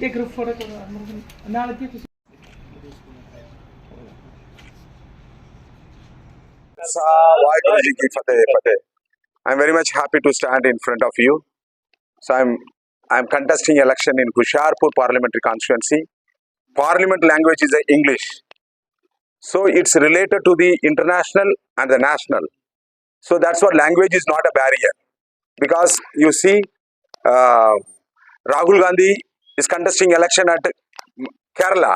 ਇੱਕ group photo ਕਰੋ ਅਮਰ ਨਾਲ ਕੀ ਤੁਸੀਂ Vaheguru Ji ki fateh, fateh. I'm very much happy to stand in front of you. So I'm I'm contesting election in Hushiarpur parliamentary constituency. Parliament language is the English. So it's related to the international and the national. So that's what language is not a barrier. Because you see, uh, Rahul Gandhi is contesting election at Kerala.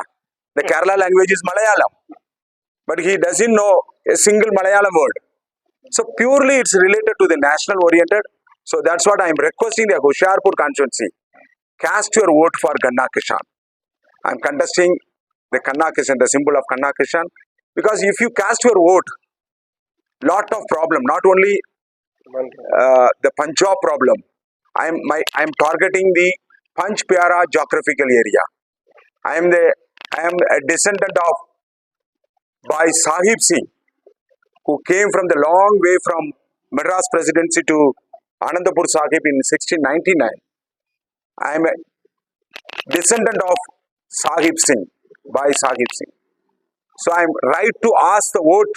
The Kerala language is Malayalam but he doesn't know a single Malayalam word. So purely it's related to the national oriented. So that's what I'm requesting the Hoshiarpur constituency. Cast your vote for Ganna Kishan. I'm contesting the Kanna Kishan, the symbol of Kanna Kishan, because if you cast your vote, lot of problem, not only uh, the Punjab problem, I'm my I'm targeting the Panch Pyara geographical area. I am the I am a descendant of by Sahib Singh, who came from the long way from Madras Presidency to Anandapur Sahib in 1699. I am a descendant of Sahib Singh, by Sahib Singh. So I am right to ask the vote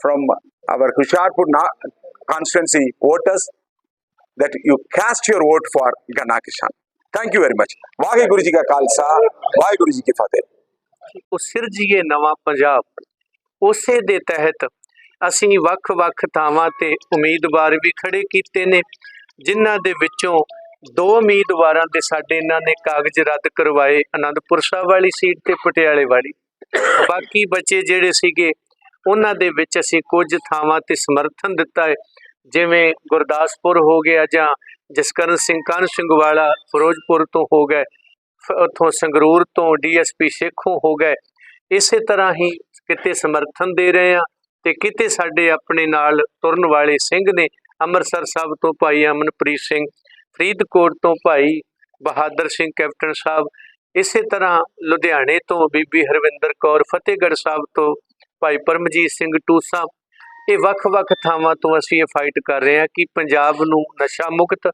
from our Husharpur constituency voters that you cast your vote for Gana Kishan. Thank you very much. Waheguru ji ਕਾ ਖਾਲਸਾ ਵਾਹਿਗੁਰੂ ਜੀ ਕੀ ਫਤਿਹ ਉਹ ਸਿਰਜੀਏ ਨਵਾਂ ਪੰਜਾਬ ਉਸੇ ਦੇ ਤਹਿਤ ਅਸੀਂ ਵੱਖ-ਵੱਖ ਥਾਵਾਂ ਤੇ ਉਮੀਦਵਾਰ ਵੀ ਖੜੇ ਕੀਤੇ ਨੇ, ਜਿਨ੍ਹਾਂ ਦੇ ਵਿੱਚੋਂ ਦੋ ਉਮੀਦਵਾਰਾਂ ਦੇ ਸਾਡੇ ਇਹਨਾਂ ਨੇ ਕਾਗਜ਼ ਰੱਦ ਕਰਵਾਏ ਆਨੰਦਪੁਰ ਸਾਹਿਬ ਵਾਲੀ ਸੀਟ ਤੇ ਪਟਿਆਲੇ ਵਾਲੀ ਬਾਕੀ ਬੱਚੇ ਜਿਹੜੇ ਸੀਗੇ, ਉਹਨਾਂ ਦੇ ਵਿੱਚ ਅਸੀਂ ਕੁਝ ਥਾਵਾਂ ਤੇ ਸਮਰਥਨ ਦਿੱਤਾ ਹੈ ਜਿਵੇਂ ਗੁਰਦਾਸਪੁਰ ਹੋ ਗਿਆ ਜਾਂ ਜਸਕਰਨ ਸਿੰਘ ਕਾਨ ਸਿੰਘ ਵਾਲਾ ਫਿਰੋਜ਼ਪੁਰ ਤੋਂ ਹੋ ਗਏ, ਫ- ਉੱਥੋਂ ਸੰਗਰੂਰ ਤੋਂ ਡੀਐਸਪੀ ਸੇਖੋਂ ਹੋ ਗਏ, ਇਸੇ ਤਰ੍ਹਾਂ ਹੀ ਕਿਤੇ ਸਮਰਥਨ ਦੇ ਰਹੇ ਆ ਤੇ ਕਿਤੇ ਸਾਡੇ ਆਪਣੇ ਨਾਲ ਤੁਰਨ ਵਾਲੇ ਸਿੰਘ ਨੇ ਅੰਮ੍ਰਿਤਸਰ ਸਾਹਿਬ ਤੋਂ ਭਾਈ ਅਮਨਪ੍ਰੀਤ ਸਿੰਘ, ਫਰੀਦਕੋਟ ਤੋਂ ਭਾਈ ਬਹਾਦਰ ਸਿੰਘ, ਕੈਪਟਨ ਸਾਹਿਬ, ਇਸੇ ਤਰ੍ਹਾਂ ਲੁਧਿਆਣੇ ਤੋਂ ਬੀਬੀ ਹਰਵਿੰਦਰ ਕੌਰ, ਫਤਿਹਗੜ੍ਹ ਸਾਹਿਬ ਤੋਂ ਭਾਈ ਪਰਮਜੀਤ ਸਿੰਘ ਟੂਸਾ ਇਹ ਵੱਖ-ਵੱਖ ਥਾਵਾਂ ਤੋਂ ਅਸੀਂ ਇਹ ਫਾਈਟ ਕਰ ਰਹੇ ਹਾਂ ਕਿ ਪੰਜਾਬ ਨੂੰ ਨਸ਼ਾ ਮੁਕਤ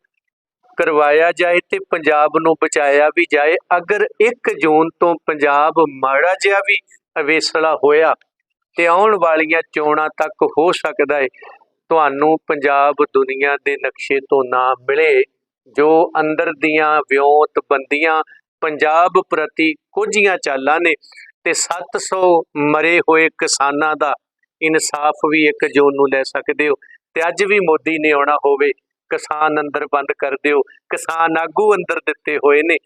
ਕਰਵਾਇਆ ਜਾਏ ਤੇ ਪੰਜਾਬ ਨੂੰ ਬਚਾਇਆ ਵੀ ਜਾਏ। ਅਗਰ 1 ਜੂਨ ਤੋਂ ਪੰਜਾਬ ਮਾੜਾ ਜਿਹਾ ਵੀ ਅਵੇਸਲਾ ਹੋਇਆ ਤੇ ਆਉਣ ਵਾਲੀਆਂ ਚੋਣਾਂ ਤੱਕ ਹੋ ਸਕਦਾ ਹੈ ਤੁਹਾਨੂੰ ਪੰਜਾਬ ਦੁਨੀਆ ਦੇ ਨਕਸ਼ੇ ਤੋਂ ਨਾ ਮਿਲੇ, ਜੋ ਅੰਦਰ ਦੀਆਂ ਵਿਉਂਤ ਬੰਦੀਆਂ ਪੰਜਾਬ ਪ੍ਰਤੀ ਕੁਝੀਆਂ ਚਾਲਾਂ ਨੇ ਤੇ 700 ਮਰੇ ਹੋਏ ਕਿਸਾਨਾਂ ਦਾ ਇਨਸਾਫ ਵੀ ਇੱਕ ਜੂਨ ਨੂੰ ਲੈ ਸਕਦੇ ਹੋ। ਤੇ ਅੱਜ ਵੀ ਮੋਦੀ ਨੇ ਆਉਣਾ ਹੋਵੇ ਕਿਸਾਨ ਅੰਦਰ ਬੰਦ ਕਰ ਦਿਓ ਕਿਸਾਨ ਆਗੂ ਅੰਦਰ ਦਿੱਤੇ ਹੋਏ ਨੇ।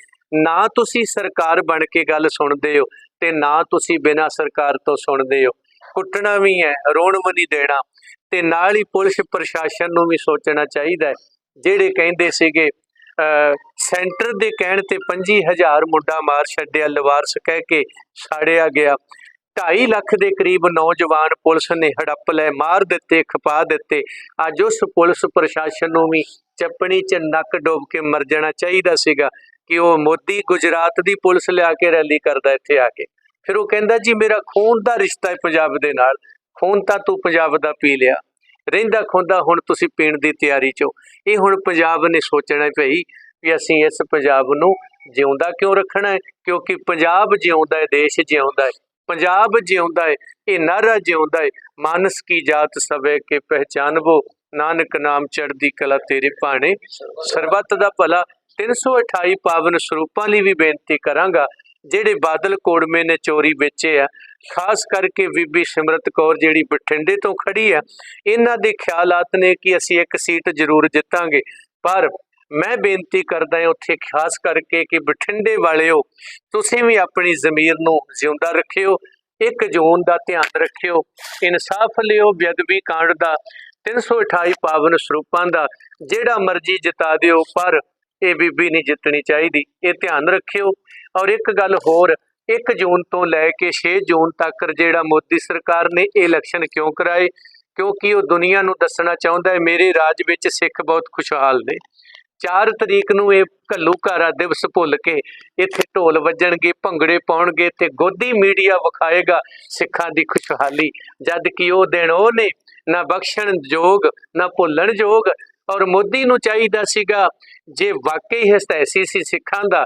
ਨਾ ਤੁਸੀਂ ਸਰਕਾਰ ਬਣ ਕੇ ਗੱਲ ਸੁਣਦੇ ਹੋ ਤੇ ਨਾ ਤੁਸੀਂ ਬਿਨਾਂ ਸਰਕਾਰ ਤੋਂ ਸੁਣਦੇ ਹੋ। ਕੁੱਟਣਾ ਵੀ ਹੈ ਰੋਣ ਵੀ ਨਹੀਂ ਦੇਣਾ। ਤੇ ਨਾਲ ਹੀ ਪੁਲਿਸ ਪ੍ਰਸ਼ਾਸਨ ਨੂੰ ਵੀ ਸੋਚਣਾ ਚਾਹੀਦਾ ਹੈ। ਜਿਹੜੇ ਕਹਿੰਦੇ ਸੀਗੇ ਅਹ, ਸੈਂਟਰ ਦੇ ਕਹਿਣ ਤੇ 25000 ਮੁੰਡਾ ਮਾਰ ਛੱਡਿਆ ਲਵਾਰਸ ਕਹਿ ਕੇ ਸਾੜਿਆ ਗਿਆ। 2.5 ਲੱਖ ਦੇ ਕਰੀਬ ਨੌਜਵਾਨ ਪੁਲਿਸ ਨੇ ਹੜੱਪ ਲੈ ਮਾਰ ਦਿੱਤੇ, ਖਪਾ ਦਿੱਤੇ। ਅੱਜ ਉਸ ਪੁਲਿਸ ਪ੍ਰਸ਼ਾਸਨ ਨੂੰ ਵੀ ਚੱਪਣੀ 'ਚ ਨੱਕ ਡੋਬ ਕੇ ਮਰ ਜਾਣਾ ਚਾਹੀਦਾ ਸੀਗਾ ਕਿ ਉਹ ਮੋਦੀ ਗੁਜਰਾਤ ਦੀ ਪੁਲਿਸ ਲਿਆ ਕੇ ਰੈਲੀ ਕਰਦਾ ਇੱਥੇ ਆ ਕੇ। ਫਿਰ ਉਹ ਕਹਿੰਦਾ, ਜੀ, ਮੇਰਾ ਖੂਨ ਦਾ ਰਿਸ਼ਤਾ ਹੈ ਪੰਜਾਬ ਦੇ ਨਾਲ। ਖੂਨ ਤਾਂ ਤੂੰ ਪੰਜਾਬ ਦਾ ਪੀ ਲਿਆ। ਰਹਿੰਦਾ ਖੁੰਦਾ ਹੁਣ ਤੁਸੀਂ ਪੀਣ ਦੀ ਤਿਆਰੀ 'ਚੋ ਇਹ ਹੁਣ ਪੰਜਾਬ ਨੇ ਸੋਚਣਾ ਭਈ ਵੀ ਅਸੀਂ ਇਸ ਪੰਜਾਬ ਨੂੰ ਜਿਉਂਦਾ ਕਿਉਂ ਰੱਖਣਾ ਹੈ? ਕਿਉਂਕਿ ਪੰਜਾਬ ਜਿਉਂਦਾ ਹੈ, ਦੇਸ਼ ਜਿਉਂਦਾ ਹੈ। ਪੰਜਾਬ ਜਿਉਂਦਾ ਹੈ ਇਹ ਨਾਰਾ ਜਿਉਂਦਾ ਹੈ ਮਾਨਸ ਕੀ ਜਾਤ ਸਵੇ ਕੇ ਪਹਿਚਾਨਵੋ, ਨਾਨਕ ਨਾਮ ਚੜ੍ਹਦੀ ਕਲਾ ਤੇਰੇ ਭਾਣੇ। ਸਰਬੱਤ ਦਾ ਭਲਾ 328 ਪਾਵਨ ਸਰੂਪਾਂ ਲਈ ਵੀ ਬੇਨਤੀ ਕਰਾਂਗਾ, ਜਿਹੜੇ ਬਾਦਲ ਕੋੜਮੇ ਨੇ ਚੋਰੀ ਵੇਚੇ ਆ। ਖਾਸ ਕਰਕੇ ਬੀਬੀ ਸਿਮਰਤ ਕੌਰ ਜਿਹੜੀ ਬਠਿੰਡੇ ਤੋਂ ਖੜੀ ਆ, ਇਹਨਾਂ ਦੇ ਖਿਆਲਾਤ ਨੇ ਕਿ ਅਸੀਂ ਇੱਕ ਸੀਟ ਜ਼ਰੂਰ ਜਿੱਤਾਂਗੇ। ਪਰ ਮੈਂ ਬੇਨਤੀ ਕਰਦਾ ਹਾਂ ਉੱਥੇ ਖਾਸ ਕਰਕੇ ਕਿ ਬਠਿੰਡੇ ਵਾਲਿਓ, ਤੁਸੀਂ ਵੀ ਆਪਣੀ ਜ਼ਮੀਰ ਨੂੰ ਜਿਉਂਦਾ ਰੱਖਿਓ, ਇੱਕ ਜੂਨ ਦਾ ਧਿਆਨ ਰੱਖਿਓ, ਇਨਸਾਫ ਲਿਓ ਬੇਅਦਬੀ ਕਾਂਡ ਦਾ 328 ਪਾਵਨ ਸਰੂਪਾਂ ਦਾ, ਜਿਹੜਾ ਮਰਜ਼ੀ ਜਿਤਾ ਦਿਓ, ਪਰ ਇਹ ਬੀਬੀ ਨਹੀਂ ਜਿੱਤਣੀ ਚਾਹੀਦੀ, ਇਹ ਧਿਆਨ ਰੱਖਿਓ। ਔਰ ਇੱਕ ਗੱਲ ਹੋਰ 1 ਜੂਨ ਤੋਂ ਲੈ ਕੇ 6 ਜੂਨ ਤੱਕ ਜਿਹੜਾ ਮੋਦੀ ਸਰਕਾਰ ਨੇ ਇਹ ਇਲੈਕਸ਼ਨ ਕਿਉਂ ਕਰਾਏ, ਕਿਉਂਕਿ ਉਹ ਦੁਨੀਆ ਨੂੰ ਦੱਸਣਾ ਚਾਹੁੰਦਾ ਹੈ, ਮੇਰੇ ਰਾਜ ਵਿੱਚ ਸਿੱਖ ਬਹੁਤ ਖੁਸ਼ਹਾਲ ਨੇ। 4 ਤਰੀਕ ਨੂੰ ਇਹ ਘੱਲੂਕਾਰਾ ਦਿਵਸ ਭੁੱਲ ਕੇ ਇੱਥੇ ਢੋਲ ਵੱਜਣਗੇ, ਭੰਗੜੇ ਪਾਉਣਗੇ ਤੇ ਗੋਦੀ ਮੀਡੀਆ ਵਿਖਾਏਗਾ ਸਿੱਖਾਂ ਦੀ ਖੁਸ਼ਹਾਲੀ। ਜਦ ਕਿ ਉਹ ਦਿਨ ਉਹ ਨੇ, ਨਾ ਬਖਸ਼ਣ ਯੋਗ, ਨਾ ਭੁੱਲਣ ਯੋਗ। ਔਰ ਮੋਦੀ ਨੂੰ ਚਾਹੀਦਾ ਸੀਗਾ, ਜੇ ਵਾਕਈ ਹਸਤੈਸੀ ਸੀ ਸਿੱਖਾਂ ਦਾ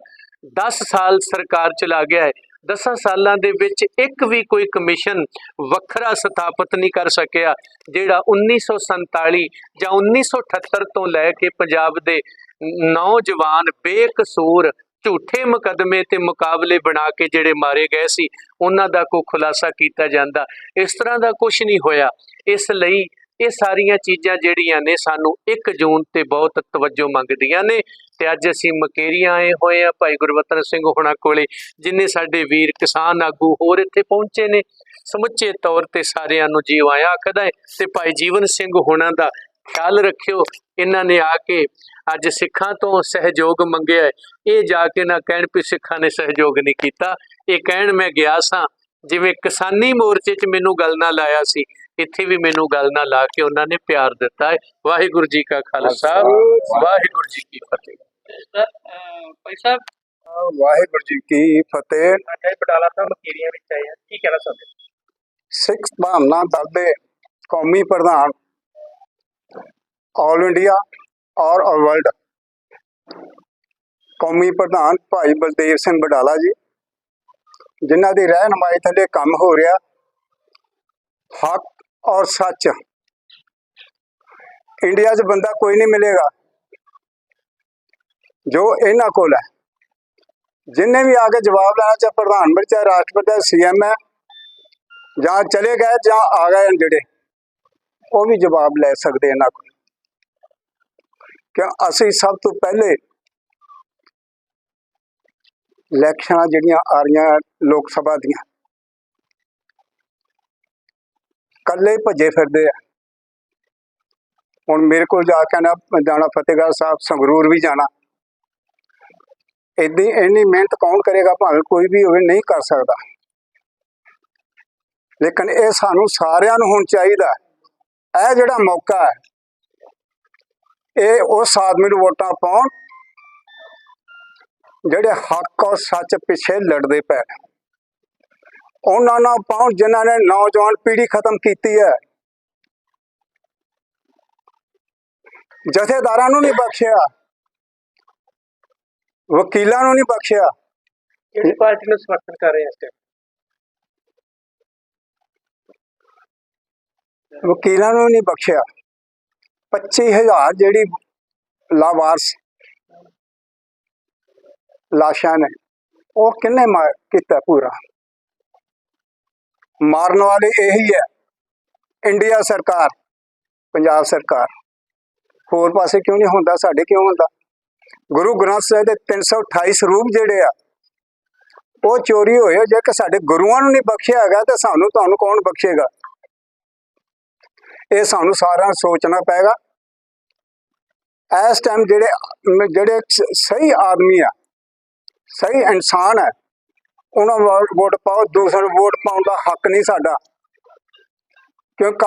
10 ਸਾਲ ਸਰਕਾਰ ਚਲਾ ਗਿਆ ਹੈ 10 ਸਾਲਾਂ ਦੇ ਵਿੱਚ ਇੱਕ ਵੀ ਕੋਈ ਕਮਿਸ਼ਨ ਵੱਖਰਾ ਸਥਾਪਿਤ ਨਹੀਂ ਕਰ ਸਕਿਆ, ਜਿਹੜਾ 1947 ਜਾਂ 1978 ਤੋਂ ਲੈ ਕੇ ਪੰਜਾਬ ਦੇ ਨੌਜਵਾਨ ਬੇਕਸੂਰ ਝੂਠੇ ਮੁਕੱਦਮੇ ਤੇ ਮੁਕਾਬਲੇ ਬਣਾ ਕੇ ਜਿਹੜੇ ਮਾਰੇ ਗਏ ਸੀ, ਉਹਨਾਂ ਦਾ ਕੋਈ ਖੁਲਾਸਾ ਕੀਤਾ ਜਾਂਦਾ। ਇਸ ਤਰ੍ਹਾਂ ਦਾ ਕੁਝ ਨਹੀਂ ਹੋਇਆ। ਇਸ ਲਈ ਇਹ ਸਾਰੀਆਂ ਚੀਜ਼ਾਂ ਜਿਹੜੀਆਂ ਨੇ ਸਾਨੂੰ 1 ਜੂਨ ਤੇ ਬਹੁਤ ਤਵੱਜੋ ਮੰਗਦੀਆਂ ਨੇ ਤੇ ਅੱਜ ਅਸੀਂ ਮਕੇਰੀਆਂ ਆਏ ਹੋਏ ਆ ਭਾਈ ਗੁਰਵਤਨ ਸਿੰਘ ਹੋਣਾ ਕੋਲੇ, ਜਿਨੇ ਸਾਡੇ ਵੀਰ ਕਿਸਾਨ ਆਗੂ ਹੋਰ ਇੱਥੇ ਪਹੁੰਚੇ ਨੇ। ਸਮੁੱਚੇ ਤੌਰ ਤੇ ਸਾਰਿਆਂ ਨੂੰ ਜੀਵ ਆਇਆ ਆਖਦਾ ਤੇ ਭਾਈ ਜੀਵਨ ਸਿੰਘ ਹੋਣਾ ਦਾ ਖਿਆਲ ਰੱਖਿਓ, ਇਹਨਾਂ ਨੇ ਆ ਕੇ ਅੱਜ ਸਿੱਖਾਂ ਤੋਂ ਸਹਿਯੋਗ ਮੰਗਿਆ ਇਹ ਜਾ ਕੇ ਨਾ ਕਹਿਣ ਵੀ ਸਿੱਖਾਂ ਨੇ ਸਹਿਯੋਗ ਨਹੀਂ ਕੀਤਾ, ਇਹ ਕਹਿਣ ਮੈਂ ਗਿਆ ਸਾਂ, ਜਿਵੇਂ ਕਿਸਾਨੀ ਮੋਰਚੇ 'ਚ ਮੈਨੂੰ ਗੱਲ ਨਾ ਲਾਇਆ ਸੀ ਇੱਥੇ ਵੀ ਮੈਨੂੰ ਗੱਲ ਨਾ ਲਾ ਕੇ ਉਹਨਾਂ ਨੇ ਪਿਆਰ ਦਿੱਤਾ ਹੈ। ਵਾਹਿਗੁਰੂ ਜੀ ਕਾ ਖਾਲਸਾ ਵਾਹਿਗੁਰੂ ਜੀ ਕੀ ਫਤਿਹ। ਸਰ ਭਾਈ ਸਾਹਿਬ? ਵਾਹਿਗੁਰੂ ਜੀ ਕੀ ਫਤਿਹ। ਸਾਡੇ ਬਟਾਲਾ ਤੋਂ ਮਕੀਰੀਆਂ ਵਿੱਚ ਆਏ ਆ। ਕੀ ਕਹਿਣਾ ਚਾਹੁੰਦੇ? ਸਿੱਖ ਭਾਵਨਾ ਦਲ ਦੇ ਕੌਮੀ ਪ੍ਰਧਾਨ ਆਲ ਇੰਡੀਆ ਔਰ ਵਰਲਡ ਕੌਮੀ ਪ੍ਰਧਾਨ ਭਾਈ ਬਲਦੇਵ ਸਿੰਘ ਬਡਾਲਾ ਜੀ ਜਿਨ੍ਹਾਂ ਦੀ ਰਹਿਨਮਾਈ ਥੱਲੇ ਕੰਮ ਹੋ ਰਿਹਾ। ਹੱਕ ਔਰ ਸੱਚ। ਇੰਡੀਆ 'ਚ ਬੰਦਾ ਕੋਈ ਨਹੀਂ ਮਿਲੇਗਾ ਜੋ ਇਹਨਾਂ ਕੋਲ ਹੈ। ਜਿੰਨੇ ਵੀ ਆ ਕੇ ਜਵਾਬ ਲੈਣਾ ਚਾਹੇ ਪ੍ਰਧਾਨ ਮੰਤਰੀ ਚਾਹੇ ਰਾਸ਼ਟਰਪਤੀ ਸੀਐਮ ਹੈ, ਜਾਂ ਚਲੇ ਗਏ ਜਾਂ ਆ ਗਏ ਜਿਹੜੇ, ਉਹ ਵੀ ਜਵਾਬ ਲੈ ਸਕਦੇ ਇਹਨਾਂ ਕੋਲ। ਕਿ ਅਸੀਂ ਸਭ ਤੋਂ ਪਹਿਲੇ ਇਲੈਕਸ਼ਨਾਂ ਜਿਹੜੀਆਂ ਆ ਰਹੀਆਂ ਲੋਕ ਸਭਾ ਦੀਆਂ ਕੱਲੇ ਭੱਜੇ ਫਿਰਦੇ ਆ। ਹੁਣ ਮੇਰੇ ਕੋਲ ਜਾ ਕੇ ਨਾ ਜਾਣਾ ਫਤਿਹਗੜ੍ਹ ਸਾਹਿਬ, ਸੰਗਰੂਰ ਵੀ ਜਾਣਾ। ਏਦਾਂ ਇੰਨੀ ਮਿਹਨਤ ਕੌਣ ਕਰੇਗਾ? ਭਾਵੇਂ ਕੋਈ ਵੀ ਹੋਵੇ, ਨਹੀਂ ਕਰ ਸਕਦਾ। ਲੇਕਿਨ ਇਹ ਸਾਨੂੰ ਸਾਰਿਆਂ ਨੂੰ ਹੁਣ ਚਾਹੀਦਾ। ਇਹ ਜਿਹੜਾ ਮੌਕਾ ਹੈ, ਇਹ ਉਸ ਆਦਮੀ ਨੂੰ ਵੋਟਾਂ ਪਾਉਣ, ਜਿਹੜੇ ਹੱਕ ਔਰ ਸੱਚ ਪਿੱਛੇ ਲੜਦੇ ਪਏ ਉਹਨਾਂ ਨਾਲ ਪਾਉਣ ਜਿਨ੍ਹਾਂ ਨੇ ਨੌਜਵਾਨ ਪੀੜ੍ਹੀ ਖਤਮ ਕੀਤੀ ਹੈ। ਜਥੇਦਾਰਾਂ ਨੂੰ ਨਹੀਂ ਬਖਸ਼ਿਆ। ਵਕੀਲਾਂ ਨੂੰ ਨਹੀਂ ਬਖਸ਼ਿਆ। ਕਿਹੜੀ ਪਾਰਟੀ ਨੂੰ ਸਮਰਥਨ ਕਰ ਰਹੇ ਆ ਇਸ ਟਾਈਮ ਵਕੀਲਾਂ ਨੂੰ ਨਹੀਂ ਬਖਸ਼ਿਆ। 25000 ਜਿਹੜੀ ਲਾਵਾਰਸ ਲਾਸ਼ਾਂ ਨੇ ਉਹ ਕਿੰਨੇ ਮਾਰ ਕੀਤਾ ਪੂਰਾ? ਮਾਰਨ ਵਾਲੇ ਇਹੀ ਹੈ। ਇੰਡੀਆ ਸਰਕਾਰ, ਪੰਜਾਬ ਸਰਕਾਰ। ਹੋਰ ਪਾਸੇ ਕਿਉਂ ਨਹੀਂ ਹੁੰਦਾ? ਸਾਡੇ ਕਿਉਂ ਹੁੰਦਾ? ਗੁਰੂ ਗ੍ਰੰਥ ਸਾਹਿਬ ਦੇ 328 ਸਰੂਪ ਜਿਹੜੇ ਆ, ਉਹ ਚੋਰੀ ਹੋਏ ਜੇ ਕਿ ਸਾਡੇ ਗੁਰੂਆਂ ਨੂੰ ਨਹੀਂ ਬਖਸ਼ਿਆ ਹੈਗਾ, ਤਾਂ ਸਾਨੂੰ ਤੁਹਾਨੂੰ ਕੌਣ ਬਖਸ਼ੇਗਾ? ਇਹ ਸਾਨੂੰ ਸਾਰਿਆਂ ਨੂੰ ਸੋਚਣਾ ਪਏਗਾ। ਇਸ ਟਾਈਮ ਜਿਹੜੇ ਜਿਹੜੇ ਸਹੀ ਆਦਮੀ ਆ, ਸਹੀ ਇਨਸਾਨ ਹੈ ਉਹਨਾਂ ਨੂੰ ਵੋਟ ਪਾਓ ਦੂਸਰੇ ਨੂੰ ਵੋਟ ਪਾਉਣ ਦਾ ਹੱਕ ਨਹੀਂ ਸਾਡਾ। ਕਿਉਂਕਿ